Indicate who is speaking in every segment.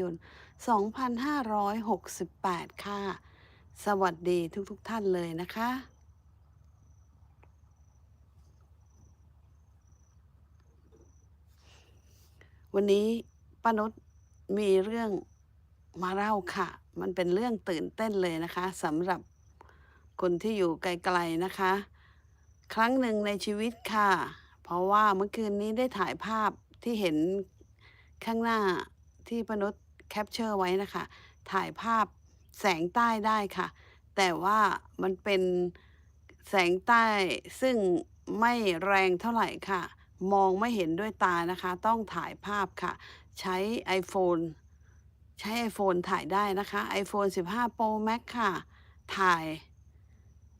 Speaker 1: ยน 2568 ค่ะ สวัสดีทุกๆทท่านเลยนะคะวันนี้ป้านุชมีเรื่องมาเล่าค่ะ มันเป็นเรื่องตื่นเต้นเลยนะคะสำหรับคนที่อยู่ไกลๆนะคะ ครั้งหนึ่งในชีวิตค่ะ เพราะว่าเมื่อคืนนี้ได้ถ่ายภาพที่เห็นข้างหน้าที่ปนุษ แคปเจอร์ไว้นะคะ ถ่ายภาพแสงใต้ได้ค่ะ แต่ว่ามันเป็นแสงใต้ซึ่งไม่แรงเท่าไหร่ค่ะ มองไม่เห็นด้วยตานะคะ ต้องถ่ายภาพค่ะ ใช้ iPhone ใช้ iPhone ถ่ายได้นะคะ iPhone 15 Pro Max ค่ะ ถ่าย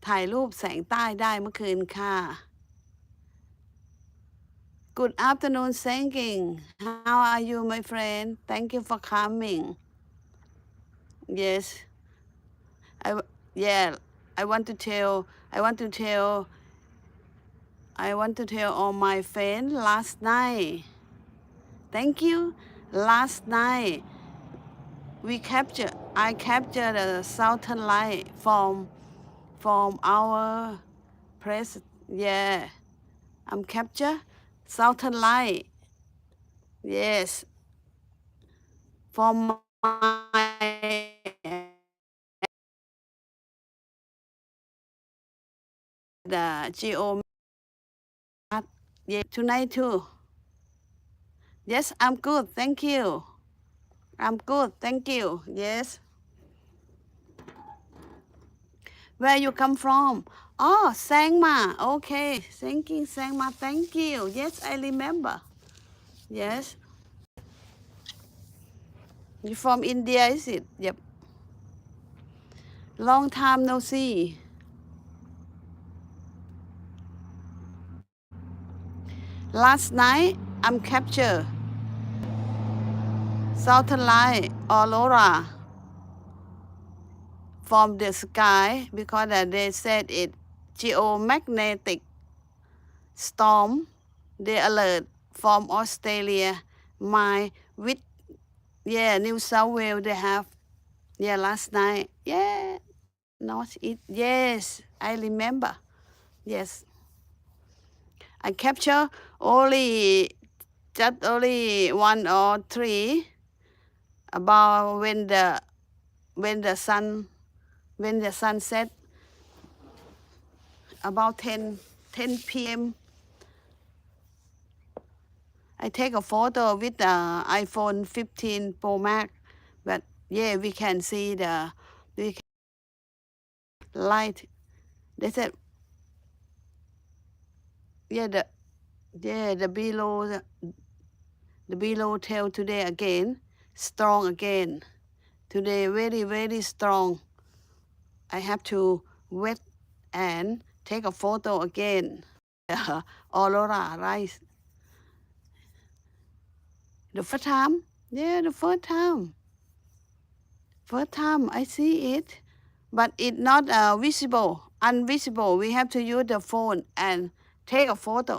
Speaker 1: ถ่ายรูปแสงใต้ได้เมื่อคืนค่ะ Good afternoon, Sengking. How are you, my friend? Thank you for coming. Yes. I yeah, I want to tell I want to tell I want to tell all my friends last night. Thank you. Last night we capture I captured the southern light from from our press yeah I'm capture southern light. Yes. From my the geo yeah tonight too. Yes I'm good. Thank you. I'm good. Thank you. Yes. Where you come from oh Sangma. Okay. Thank you Sangma. Thank you. Yes I remember. Yes. You from India is it? Yep. Long time no see. Last night I'm captured. Southern Light Aurora from the sky because they said it geomagnetic storm. They alert from Australia. My with yeah New South Wales they have yeah last night yeah not it yes I remember yes I capture only just only one or three about when the when the sun when the sun set about 10 10 p.m. I take a photo with the iPhone 15 Pro Max but yeah we can see the we can light. They said yeah the yeah the below the, the below tail today again strong again. Today very very strong. I have to wait and take a photo again uh, aurora rise the first time yeah the first time first time I see it but it not uh, visible invisible we have to use the phone and take a photo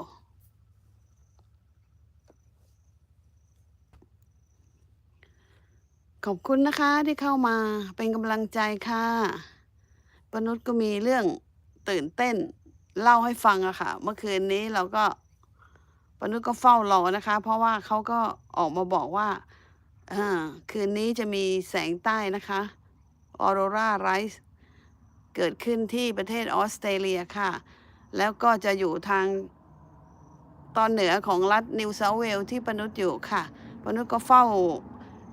Speaker 1: ขอบคุณนะคะที่เข้ามาเป็นกำลังใจค่ะปนุษย์ก็มีเรื่อง ตื่นเต้นเล่าให้ฟังอะค่ะ เมื่อคืนนี้เราก็ปนุษย์ก็เฝ้ารอนะคะ เพราะว่าเขาก็ออกมาบอกว่าคืนนี้จะมีแสงใต้นะคะออโรราไรส์เกิดขึ้นที่ประเทศออสเตรเลียค่ะ แล้วก็จะอยู่ทางตอนเหนือของรัฐนิวเซาเวลส์ที่ปนุษย์อยู่ค่ะ ปนุษย์ก็เฝ้า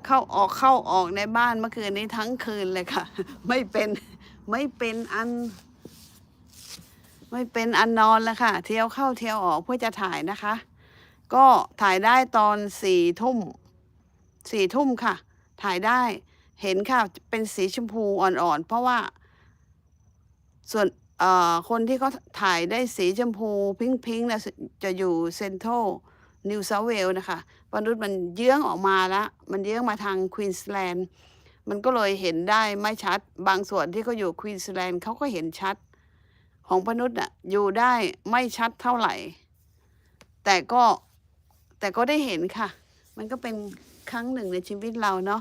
Speaker 1: เข้าออกเข้าออกในบ้านเมื่อคืนนี้ทั้งคืนเลยค่ะ ไม่เป็นไม่เป็นอัน ไม่เป็นอันนอนแล้วค่ะ เที่ยวเข้าเที่ยวออกเพื่อจะถ่ายนะคะ ก็ถ่ายได้ตอนสี่ทุ่มสี่ทุ่มค่ะ ถ่ายได้เห็นค่ะ เป็นสีชมพูอ่อนๆ เพราะว่า ส่วนเอ่อคนที่เขาถ่ายได้สีชมพูพิงค์ๆนะจะอยู่เซนทรัลนิวเซาเวลนะคะปนุษย์มันเยื้องออกมาแล้ว มันเยื้องมาทางควีนสแลนด์ มันก็เลยเห็นได้ไม่ชัด บางส่วนที่เขาอยู่ควีนสแลนด์เขาก็เห็นชัด ของปนุษย์อะอยู่ได้ไม่ชัดเท่าไหร่ แต่ก็แต่ก็ได้เห็นค่ะ มันก็เป็นครั้งหนึ่งในชีวิตเราเนาะ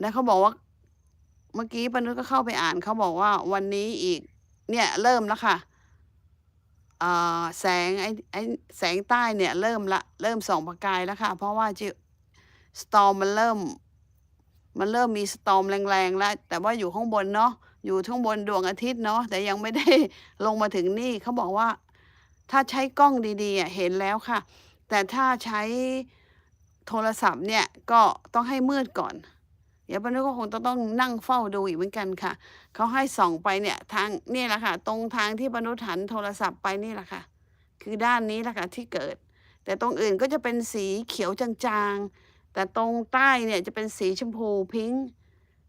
Speaker 1: แล้วเขาบอกว่า เมื่อกี้ปนุชก็เข้าไปอ่านเขาบอกว่าวันนี้อีก เนี่ย เริ่มแล้วค่ะแสงไอ้ไอ้แสงใต้เนี่ย เริ่มละเริ่มส่องประกายแล้วค่ะ เพราะว่าจิสตอมมันเริ่ม มันเริ่มมีสตอมแรงๆแล้ว แต่ว่าอยู่ข้างบนเนาะ อยู่ข้างบนดวงอาทิตย์เนาะแต่ยังไม่ได้ลงมาถึงนี่เขาบอกว่า ถ้าใช้กล้องดีๆเห็นแล้วค่ะ แต่ถ้าใช้โทรศัพท์เนี่ยก็ต้องให้มืดก่อน เดี๋ยวปานุก็คงต้องต้องนั่งเฝ้าดูอีกเหมือนกันค่ะเขาให้ส่องไปเนี่ยทางนี่แหละค่ะ ตรงทางที่ปานุหันโทรศัพท์ไปนี่แหละค่ะ คือด้านนี้แหละค่ะที่เกิด แต่ตรงอื่นก็จะเป็นสีเขียวจางๆแต่ตรงใต้เนี่ยจะเป็นสีชมพูพิงค์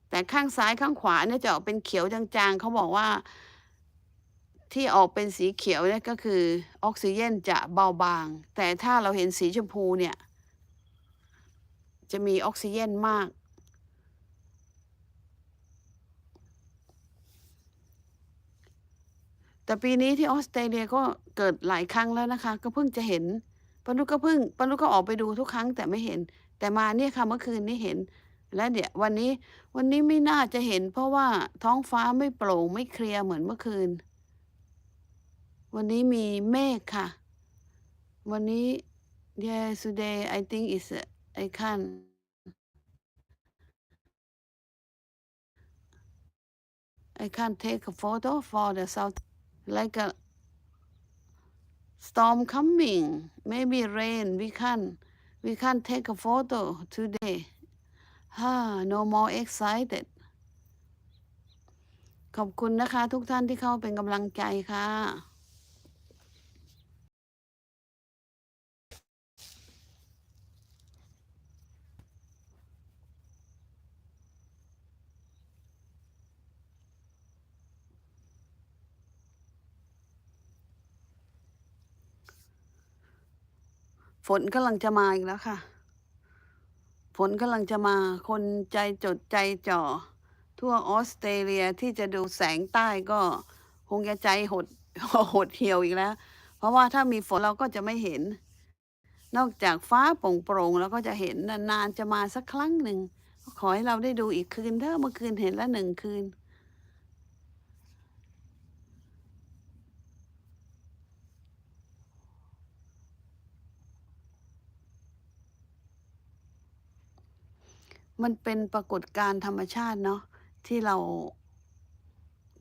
Speaker 1: แต่ข้างซ้ายข้างขวาเนี่ยจะออกเป็นเขียวจางๆ เขาบอกว่า ที่ออกเป็นสีเขียวเนี่ยก็คือออกซิเจนจะเบาบาง แต่ถ้าเราเห็นสีชมพูเนี่ย จะมีออกซิเจนมาก แต่ปีนี้ที่ออสเตรเลียก็เกิดหลายครั้งแล้วนะคะ ก็เพิ่งจะเห็นปนุก็เพิ่งปนุก็ออกไปดูทุกครั้งแต่ไม่เห็น แต่มาเนี่ยค่ะเมื่อคืนนี้เห็น และเดี๋ยววันนี้วันนี้ไม่น่าจะเห็น เพราะว่าท้องฟ้าไม่โปร่งไม่เคลียร์เหมือนเมื่อคืน วันนี้มีเมฆค่ะ วันนี้ yeah today I think is I can I can take a photo for the south like a storm coming maybe rain we can we can take a photo today ah no more excited ขอบคุณนะคะ ทุกท่านที่เข้าเป็นกำลังใจค่ะ ฝนกำลังจะมาอีกแล้วค่ะ ฝนกำลังจะมา คนใจจดใจจ่อ ทั่วออสเตรเลียที่จะดูแสงใต้ก็คงจะใจหดหดเหี่ยวอีกแล้ว เพราะว่าถ้ามีฝนเราก็จะไม่เห็น นอกจากฟ้าโปร่งๆเราก็จะเห็นนานๆจะมาสักครั้งหนึ่งขอให้เราได้ดูอีกคืนเถอะเมื่อคืนเห็นแล้วหนึ่งคืน มันเป็นปรากฏการณ์ธรรมชาติเนาะที่เรา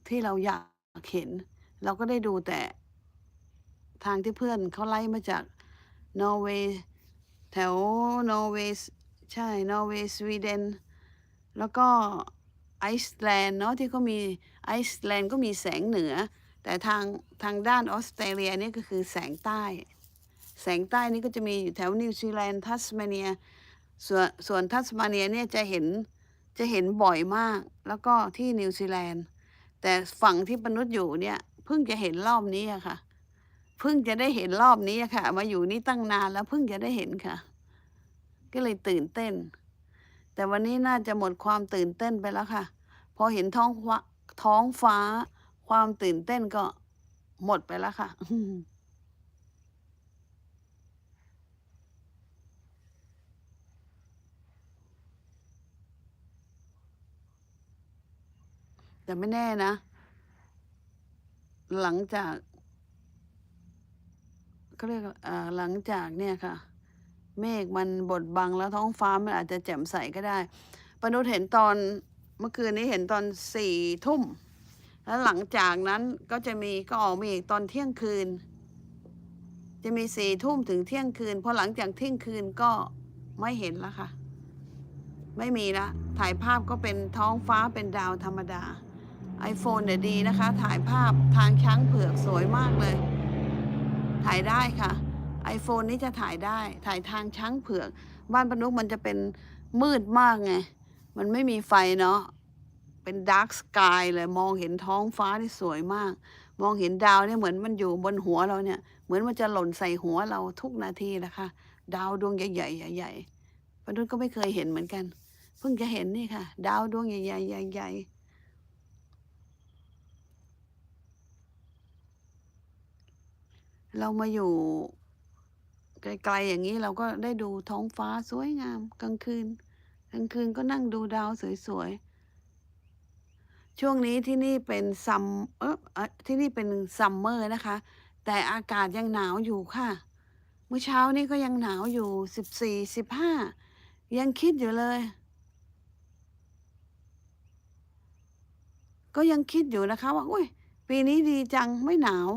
Speaker 1: ที่เราอยากเห็น เราก็ได้ดูแต่ทางที่เพื่อนเขาไล่มาจากนอร์เวย์แถวนอร์เวย์ใช่นอร์เวย์สวีเดนแล้วก็ไอซ์แลนด์เนาะที่เขามีไอซ์แลนด์ก็มีแสงเหนือ แต่ทางทางด้านออสเตรเลียนี่ก็คือแสงใต้ แสงใต้นี่ก็จะมีอยู่แถวนิวซีแลนด์ทัสมาเนีย ส่วนส่วนทัสมาเนียเนี่ยจะเห็นจะเห็นบ่อยมาก แล้วก็ที่นิวซีแลนด์ แต่ฝั่งที่ปนุษย์อยู่เนี่ยเพิ่งจะเห็นรอบนี้อะค่ะเพิ่งจะได้เห็นรอบนี้อะค่ะ มาอยู่นี่ตั้งนานแล้วเพิ่งจะได้เห็นค่ะ ก็เลยตื่นเต้น แต่วันนี้น่าจะหมดความตื่นเต้นไปแล้วค่ะ พอเห็นท้องฟ้าท้องฟ้า ความตื่นเต้นก็หมดไปแล้วค่ะ แต่ไม่แน่นะ หลังจากก็เรียกหลังจากเนี่ยค่ะ เมฆมันบดบังแล้วท้องฟ้ามันอาจจะแจ่มใสก็ได้ปนุษเห็นตอนเมื่อคืนนี้เห็นตอนสี่ทุ่ม แล้วหลังจากนั้นก็จะมีก็ออกมาอีกตอนเที่ยงคืน จะมีสี่ทุ่มถึงเที่ยงคืนพอหลังจากเที่ยงคืนก็ไม่เห็นแล้วค่ะ ไม่มีละถ่ายภาพก็เป็นท้องฟ้าเป็นดาวธรรมดา iPhone เนี่ยดีนะคะ ถ่ายภาพทางช้างเผือกสวยมากเลย ถ่ายได้ค่ะ iPhone นี้จะถ่ายได้ ถ่ายทางช้างเผือก บ้านปนุกมันจะเป็นมืดมากไง มันไม่มีไฟเนาะ เป็นดาร์กสกายเลย มองเห็นท้องฟ้าที่สวยมาก มองเห็นดาวเนี่ยเหมือนมันอยู่บนหัวเราเนี่ย เหมือนมันจะหล่นใส่หัวเราทุกนาทีนะคะ ดาวดวงใหญ่ๆใหญ่ๆปนุษก็ไม่เคยเห็นเหมือนกัน เพิ่งจะเห็นนี่ค่ะ ดาวดวงใหญ่ๆใหญ่ๆ เรามาอยู่ไกลๆอย่างนี้เราก็ได้ดูท้องฟ้าสวยงาม กลางคืน กลางคืนก็นั่งดูดาวสวยๆ ช่วงนี้ที่นี่เป็นซัมเออที่นี่เป็นซัมเมอร์นะคะ แต่อากาศยังหนาวอยู่ค่ะ เมื่อเช้านี้ก็ยังหนาวอยู่สิบสี่สิบห้ายังคิดอยู่เลย ก็ยังคิดอยู่นะคะว่าอุ้ยปีนี้ดีจังไม่หนาว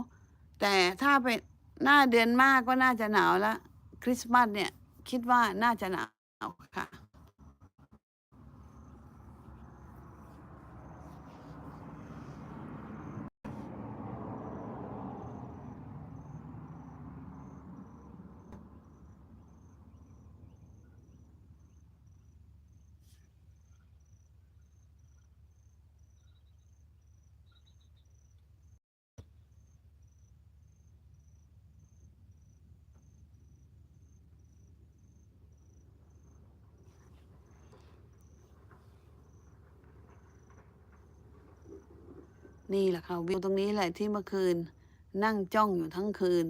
Speaker 1: แต่ถ้าเป็นหน้าเดือนมากก็น่าจะหนาวแล้วคริสต์มาสเนี่ย คิดว่าน่าจะหนาวค่ะ นี่แหละค่ะวิวตรงนี้แหละที่เมื่อคืน นั่งจ้องอยู่ทั้งคืน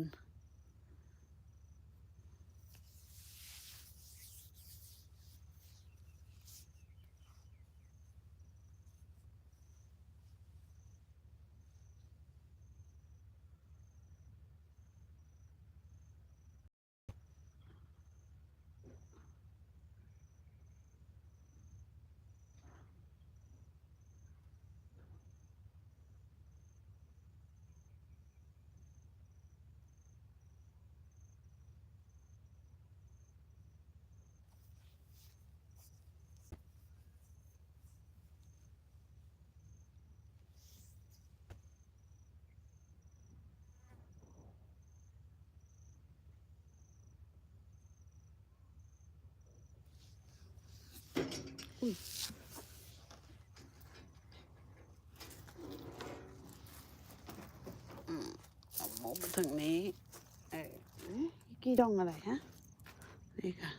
Speaker 1: อาหมกมาถึงนี้เออกี่ดองอะไรฮะ นี่ค่ะ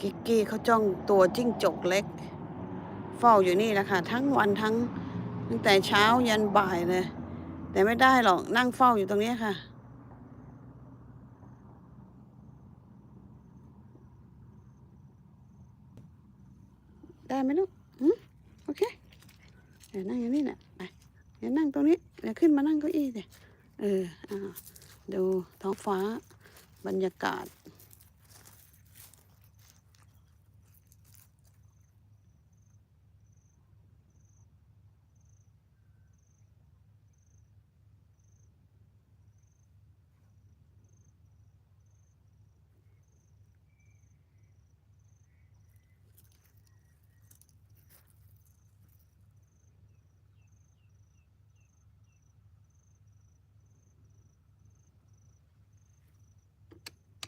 Speaker 1: กิกกี้เขาจ้องตัวจิ้งจกเล็ก เฝ้าอยู่นี่แหละค่ะ ทั้งวันทั้ง ตั้งแต่เช้ายันบ่ายเลย แต่ไม่ได้หรอกนั่งเฝ้าอยู่ตรงนี้ค่ะ ได้ไหมลูกอืมโอเคเดี๋ยวนั่งอย่างนี้แหละไปเดี๋ยวนั่งตรงนี้เดี๋ยวขึ้นมานั่งเก้าอี้เดี๋ยเอออ่าดูท้องฟ้าบรรยากาศ